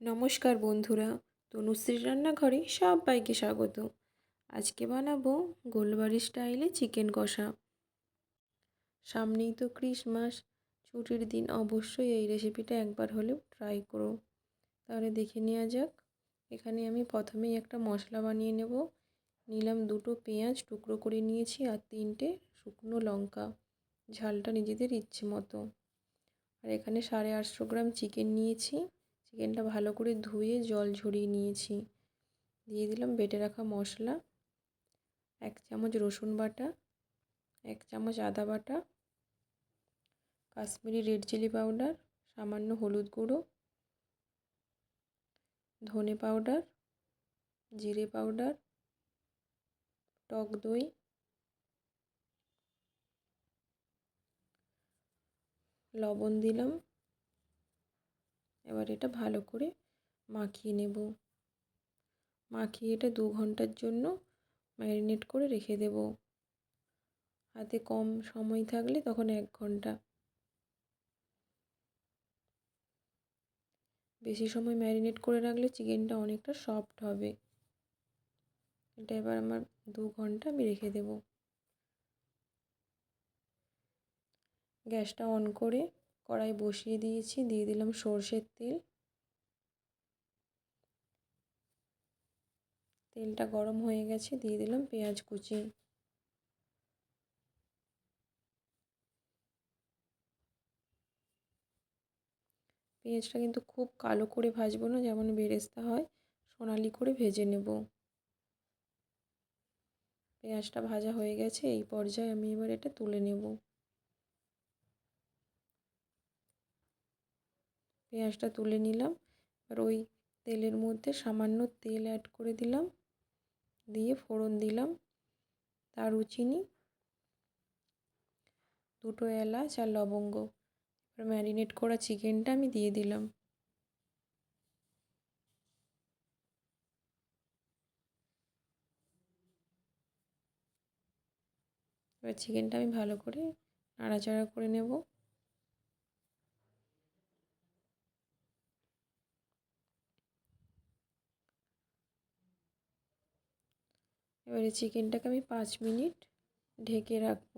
নমস্কার বন্ধুরা, তনুশ্রীর রান্নাঘরে সবাইকে স্বাগত। আজকে বানাবো গোলবাড়ি স্টাইলে চিকেন কষা। সামনেই তো ক্রিসমাস, ছুটির দিন অবশ্যই এই রেসিপিটা একবার হলেও ট্রাই করো। তাহলে দেখে নেওয়া যাক। এখানে আমি প্রথমেই একটা মশলা বানিয়ে নেব। নিলাম দুটো পেঁয়াজ, টুকরো করে নিয়েছি আর তিনটে শুকনো লঙ্কা। ঝালটা নিজেদের ইচ্ছে মতো। আর এখানে সাড়ে আটশো গ্রাম চিকেন নিয়েছি। চিকেনটা ভালো করে ধুয়ে জল ঝরিয়ে নিয়েছি। দিয়ে দিলাম বেটে রাখা মশলা, এক চামচ রসুন বাটা, এক চামচ আদা বাটা, কাশ্মীরি রেড চিলি পাউডার, সামান্য হলুদ গুঁড়ো, ধনে পাউডার, জিরে পাউডার, টক দই, লবণ দিলাম। এবার এটা ভালো করে মাখিয়ে নেব। মাখিয়ে এটা দু ঘণ্টার জন্য ম্যারিনেট করে রেখে দেব। হাতে কম সময় থাকলে তখন এক ঘণ্টা। বেশি সময় ম্যারিনেট করে রাখলে চিকেনটা অনেকটা সফট হবে। এটা এবার আমার দু ঘণ্টা আমি রেখে দেব। গ্যাসটা অন করে কড়াই বসিয়ে দিয়েছি, দিয়ে দিলাম সর্ষের তেল। তেলটা গরম হয়ে গেছে, দিয়ে দিলাম পেঁয়াজ কুচি। পেঁয়াজটা কিন্তু খুব কালো করে ভাজবো না, যেমন বেরেস্তা হয়, সোনালি করে ভেজে নেব। পেঁয়াজটা ভাজা হয়ে গেছে, এই পর্যায়ে আমি এবার এটা তুলে নেব। পেঁয়াজটা তুলে নিলাম। আর ওই তেলের মধ্যে সামান্য তেল অ্যাড করে দিলাম। দিয়ে ফোড়ন দিলাম। দারুচিনি, দুটো এলাচ আর লবঙ্গ। এবার ম্যারিনেট করা চিকেনটা আমি দিয়ে দিলাম। এবার চিকেনটা আমি ভালো করে নাড়াচাড়া করে নেব। এবারে চিকেনটাকে আমি পাঁচ মিনিট ঢেকে রাখব।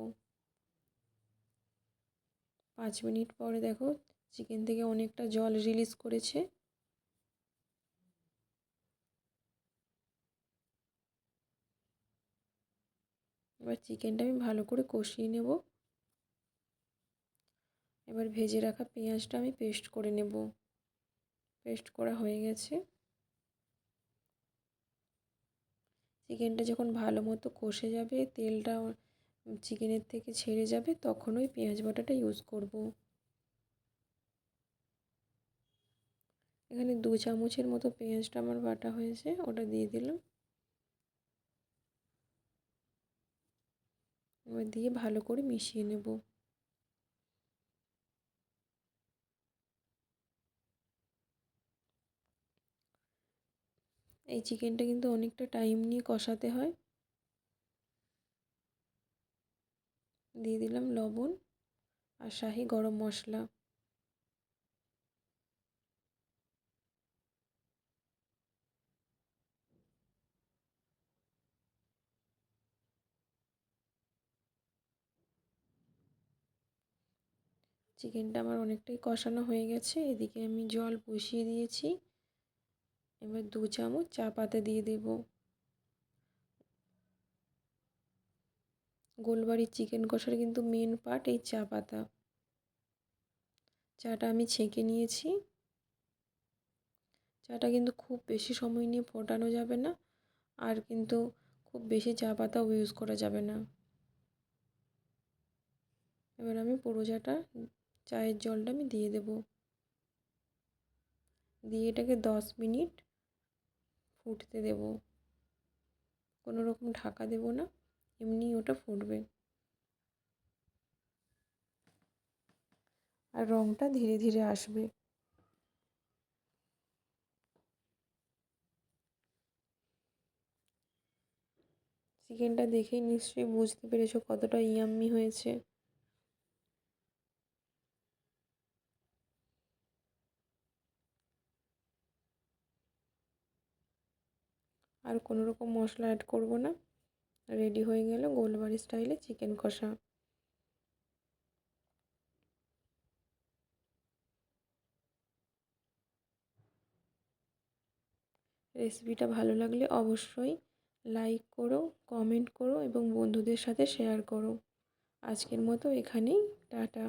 পাঁচ মিনিট পরে দেখো চিকেন থেকে অনেকটা জল রিলিজ করেছে। এবার চিকেনটা আমি ভালো করে কষিয়ে নেব। এবার ভেজে রাখা পেঁয়াজটা আমি পেস্ট করে নেব। পেস্ট করা হয়ে গেছে। চিকেনটা যখন ভালো মতো কষে যাবে, তেলটা চিকেনের থেকে ছেড়ে যাবে, তখন ওই পেঁয়াজ বাটাটা ইউজ করব। এখানে দু চামচের মতো পেঁয়াজটা আমার বাটা হয়েছে, ওটা দিয়ে দিলাম। এবার দিয়ে ভালো করে মিশিয়ে নেব। এই চিকেনটা কিন্তু অনেকটা টাইম নিয়ে কষাতে হয়। দিয়ে দিলাম লবণ আর শাহি গরম মশলা। চিকেনটা আমার অনেকটাই কষানো হয়ে গেছে। এদিকে আমি জল বসিয়ে দিয়েছি। এবার দু চামচ চা পাতা দিয়ে দেব। গোলবাড়ির চিকেন কষার কিন্তু মেন পার্ট এই চা পাতা। চাটা আমি ছেঁকে নিয়েছি। চাটা কিন্তু খুব বেশি সময় নিয়ে ফোটানো যাবে না, আর কিন্তু খুব বেশি চা পাতাও ইউজ করা যাবে না। এবার আমি পুরো চাটা চায়ের জলটা আমি দিয়ে দেব। দিয়ে এটাকে দশ মিনিট ফুটতে দেব। কোনো রকম ঢাকা দেব না, এমনি ওটা ফুটবে। আর রঙটা ধীরে ধীরে আসবে। চিকেনটা দেখেই নিশ্চয়ই বুঝতে পেরেছ কতটা ইয়াম্মি হয়েছে। আর কোনো রকম মশলা অ্যাড করব না। রেডি হয়ে গেল গোলবাড়ি স্টাইলে চিকেন কষা। রেসিপিটা ভালো লাগলে অবশ্যই লাইক করো কমেন্ট করো এবং বন্ধুদের সাথে শেয়ার করো। আজকের মতো এখানেই, টাটা।